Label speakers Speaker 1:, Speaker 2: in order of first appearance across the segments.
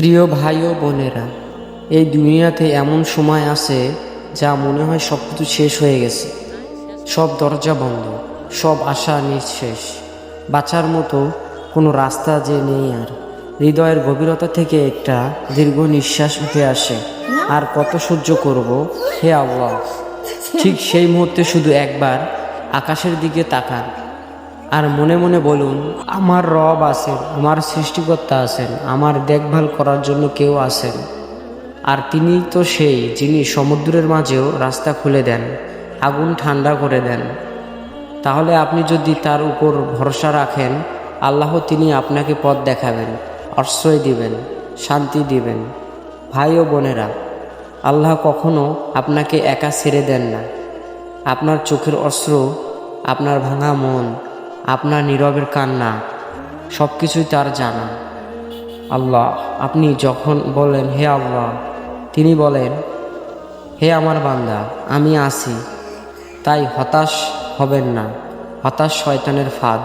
Speaker 1: প্রিয় ভাই ও বোনেরা, এই দুনিয়াতে এমন সময় আছে যা মনে হয় সব কিছু শেষ হয়ে গেছে। সব দরজা বন্ধ, সব আশা নিঃশেষ। বাঁচার মতো কোনো রাস্তা যে নেই আর, হৃদয়ের গভীরতা থেকে একটা দীর্ঘ নিঃশ্বাস উঠে আসে। আর কত সহ্য করব, হে আল্লাহ? ঠিক সেই মুহূর্তে শুধু একবার আকাশের দিকে তাকান। আর মনে মনে বলুন, আমার রব আছেন, আমার সৃষ্টিকর্তা আছেন, আমার দেখভাল করার জন্য কেউ আছেন। আর তিনি তো সেই যিনি সমুদ্রের মাঝেও রাস্তা খুলে দেন, আগুন ঠান্ডা করে দেন। তাহলে আপনি যদি তার উপর ভরসা রাখেন, আল্লাহ তিনি আপনাকে পথ দেখাবেন, আশ্রয় দিবেন, শান্তি দিবেন। ভাই ও বোনেরা, আল্লাহ কখনো আপনাকে একা ছেড়ে দেন না। আপনার চোখের অস্ত্র আপনার ভাঙা মন আপনার নীরবের কান্না সব কিছুই তার জানা। আল্লাহ, আপনি যখন বলেন, হে আল্লাহ, তিনি বলেন, হে আমার বান্দা, আমি আছি। তাই হতাশ হবেন না, হতাশ শয়তানের ফাঁদ।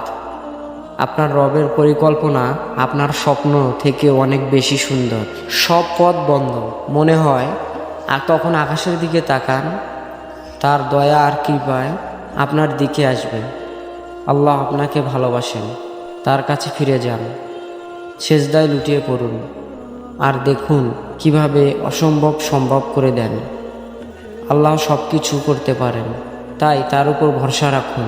Speaker 1: আপনার রবের পরিকল্পনা আপনার স্বপ্ন থেকে অনেক বেশি সুন্দর। সব পথ বন্ধ। মনে হয়, আর তখন আকাশের দিকে তাকান, তার দয়া আর কৃপায় আপনার দিকে আসবে। আল্লাহ আপনাকে ভালোবাসেন, তার কাছে ফিরে যান, সেজদায় লুটিয়ে পড়ুন, আর দেখুন কীভাবে অসম্ভব সম্ভব করে দেন। আল্লাহ সব কিছু করতে পারেন, তাই তার উপর ভরসা রাখুন।